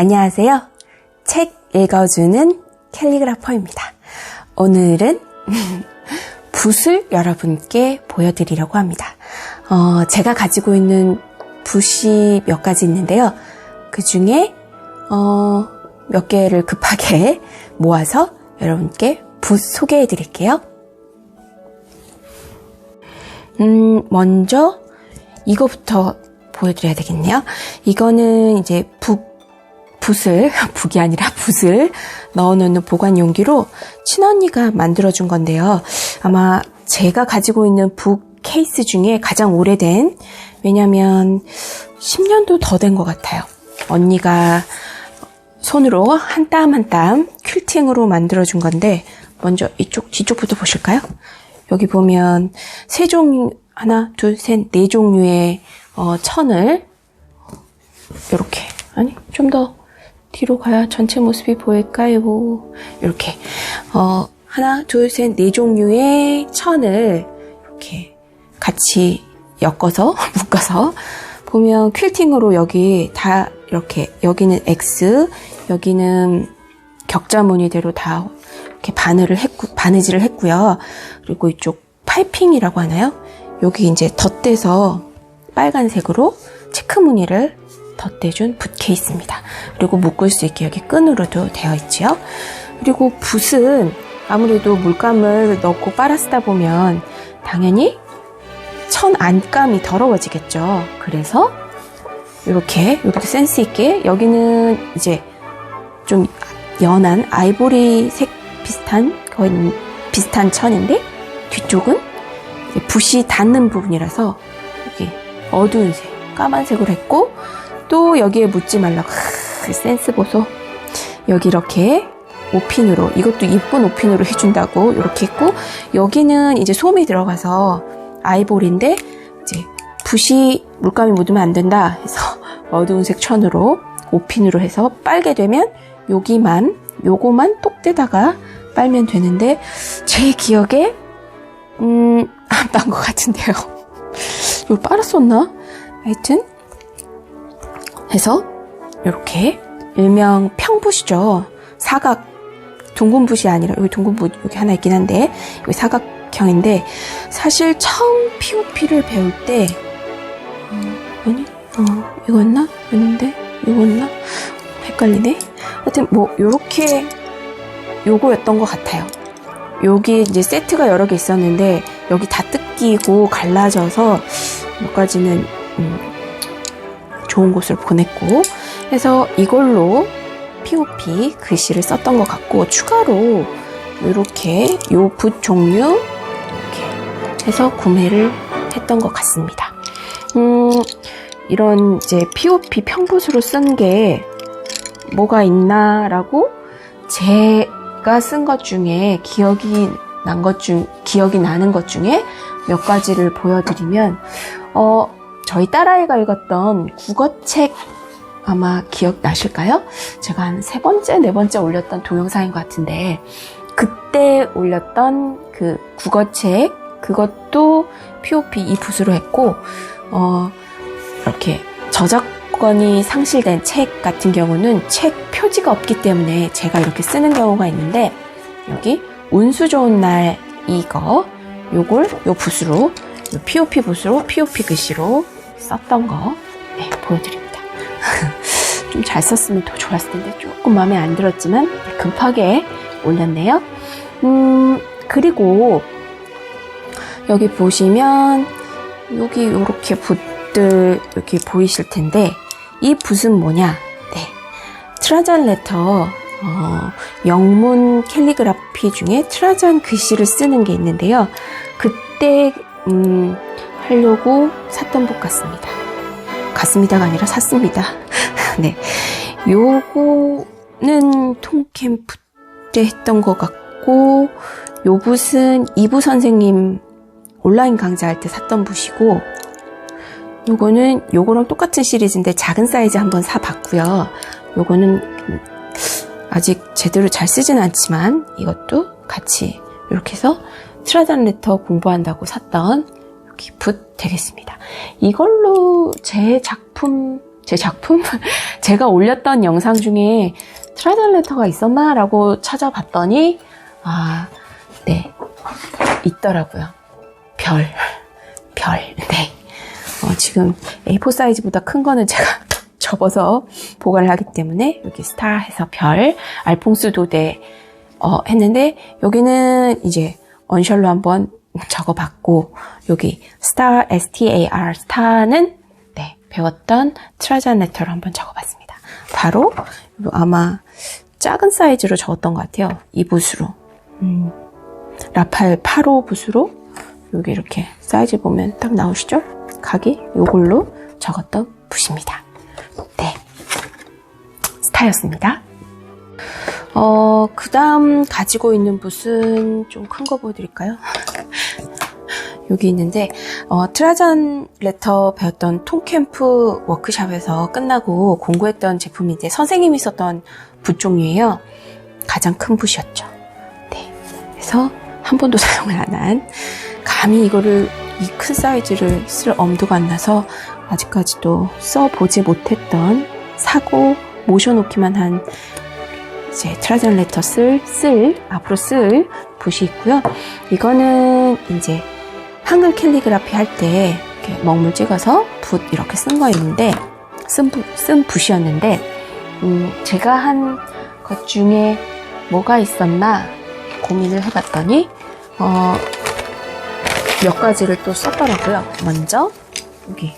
안녕하세요. 책 읽어주는 캘리그라퍼입니다. 오늘은 붓을 여러분께 보여드리려고 합니다. 어, 제가 가지고 있는 붓이 몇 가지 있는데요. 그 중에 어, 몇 개를 급하게 모아서 여러분께 붓 소개해 드릴게요. 음, 먼저 이거부터 보여드려야 되겠네요. 이거는 이제 북, 붓을, 북이 아니라 붓을 넣어놓는 보관 용기로 친언니가 만들어준 건데요. 아마 제가 가지고 있는 북 케이스 중에 가장 오래된, 왜냐면 10년도 더 된 것 같아요. 언니가 손으로 한 땀 한 땀 퀼팅으로 만들어준 건데, 먼저 이쪽, 뒤쪽부터 보실까요? 여기 보면 세 종류, 하나, 둘, 셋, 네 종류의 어, 천을 이렇게 아니 좀 더 뒤로 가야 전체 모습이 보일까요? 이렇게 어, 하나, 둘, 셋, 네 종류의 천을 이렇게 같이 엮어서 묶어서 보면 퀼팅으로 여기 다 이렇게 여기는 X, 여기는 격자 무늬대로 다 이렇게 바늘을 했고 바느질을 했고요. 그리고 이쪽 파이핑이라고 하나요? 여기 이제 덧대서 빨간색으로 체크 무늬를 덧대준 붓 케이스입니다. 그리고 묶을 수 있게 여기 끈으로도 되어 있지요. 그리고 붓은 아무래도 물감을 넣고 빨아쓰다 보면 당연히 천 안감이 더러워지겠죠. 그래서 이렇게 이렇게 센스 있게 여기는 이제 좀 연한 아이보리색 비슷한 거의 비슷한 천인데 뒤쪽은 붓이 닿는 부분이라서 여기 어두운 색 까만색으로 했고 또 여기에 묻지 말라고. 그 센스 보소. 여기 이렇게 오핀으로 이것도 이쁜 오핀으로 해준다고 이렇게 했고 여기는 이제 솜이 들어가서 아이보리인데 이제 붓이 물감이 묻으면 안 된다 해서 어두운 색 천으로 오핀으로 해서 빨게 되면 여기만 요거만 똑대다가 빨면 되는데 제 기억에 음 안빤것 같은데요. 이걸 빨았었나? 하여튼 해서 이렇게 일명 평붓이죠. 사각 둥근 붓이 아니라 여기 둥근 붓 여기 하나 있긴 한데 여기 사각형인데 사실 처음 POP를 배울 때 어, 아니? 어 이거였나? 아닌데? 이거였나? 헷갈리네. 하여튼 뭐 요렇게 요거였던 것 같아요. 여기 이제 세트가 여러 개 있었는데 여기 다 뜯기고 갈라져서 몇 가지는 음, 좋은 곳을 보냈고 해서 이걸로 POP 글씨를 썼던 것 같고 추가로 이렇게 요 붓 종류 이렇게 해서 구매를 했던 것 같습니다. 음, 이런 이제 POP 평붓으로 쓴 게 뭐가 있나라고 제가 쓴 것 중에 기억이 난 것 중, 기억이 나는 것 중에 몇 가지를 보여드리면, 어, 저희 딸아이가 읽었던 국어책 아마 기억나실까요? 제가 한 세 번째, 네 번째 올렸던 동영상인 것 같은데, 그때 올렸던 그 국어책, 그것도 POP 이 붓으로 했고, 어, 이렇게 저작권이 상실된 책 같은 경우는 책 표지가 없기 때문에 제가 이렇게 쓰는 경우가 있는데, 여기 운수 좋은 날 이거, 요걸 요 붓으로, 요 POP 붓으로, POP 글씨로 썼던 거, 네, 보여드립니다. 좀 잘 썼으면 더 좋았을 텐데 조금 마음에 안 들었지만 급하게 올렸네요. 음, 그리고 여기 보시면 여기 이렇게 붓들 이렇게 보이실 텐데 이 붓은 뭐냐? 네, 트라잔 레터 어, 영문 캘리그라피 중에 트라잔 글씨를 쓰는 게 있는데요. 그때 음, 하려고 샀던 붓 같습니다. 같습니다가 아니라 샀습니다. 네. 요거는 통캠프 때 했던 것 같고, 요 붓은 이부 선생님 온라인 강좌할 때 샀던 붓이고, 요거는 요거랑 똑같은 시리즈인데 작은 사이즈 한번 사봤고요. 요거는 아직 제대로 잘 쓰진 않지만 이것도 같이 이렇게 해서 트라잔 레터 공부한다고 샀던 이렇게 붓 되겠습니다. 이걸로 제 작품 제 작품? 제가 올렸던 영상 중에 트라이덜 레터가 있었나 라고 찾아봤더니 아, 네. 있더라고요. 별. 별. 네. 어, 지금 A4 사이즈보다 큰 거는 제가 접어서 보관을 하기 때문에 여기 스타 해서 별, 알퐁스 도대 어, 했는데 여기는 이제 언셜로 한번 적어봤고 여기 star star star는 네, 배웠던 레터로 한번 적어봤습니다. 바로 아마 작은 사이즈로 적었던 것 같아요. 이 붓으로 음, 라팔 8호 붓으로 여기 이렇게 사이즈 보면 딱 나오시죠? 각이 요걸로 적었던 붓입니다. 네, 스타였습니다. 어, 그 다음 가지고 있는 붓은 좀 큰 거 보여드릴까요? 여기 있는데, 어, 트라잔 레터 배웠던 통캠프 워크샵에서 끝나고 공부했던 제품인데, 선생님이 썼던 붓 종류예요. 가장 큰 붓이었죠. 네. 그래서 한 번도 사용을 안 한, 감히 이거를, 이 큰 사이즈를 쓸 엄두가 안 나서 아직까지도 써보지 못했던 사고 모셔놓기만 한 이제 트라전 레터 쓸, 쓸, 앞으로 쓸 붓이 있고요. 이거는 이제 한글 캘리그라피 할 때 이렇게 먹물 찍어서 붓 이렇게 쓴 거였는데, 쓴, 붓, 쓴 붓이었는데, 음, 제가 한 것 중에 뭐가 있었나 고민을 해봤더니, 어, 몇 가지를 또 썼더라고요. 먼저, 여기,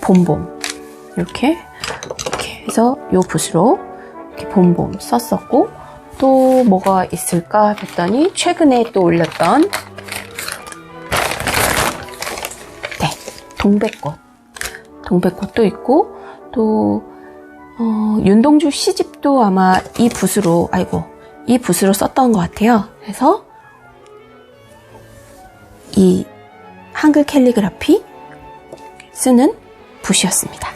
봄봄. 이렇게, 이렇게 해서 요 붓으로 이렇게 봄봄 썼었고 또 뭐가 있을까 했더니 최근에 또 올렸던 네 동백꽃 동백꽃도 있고 또 어, 윤동주 시집도 아마 이 붓으로 아이고 이 붓으로 썼던 것 같아요. 그래서 이 한글 캘리그라피 쓰는 붓이었습니다.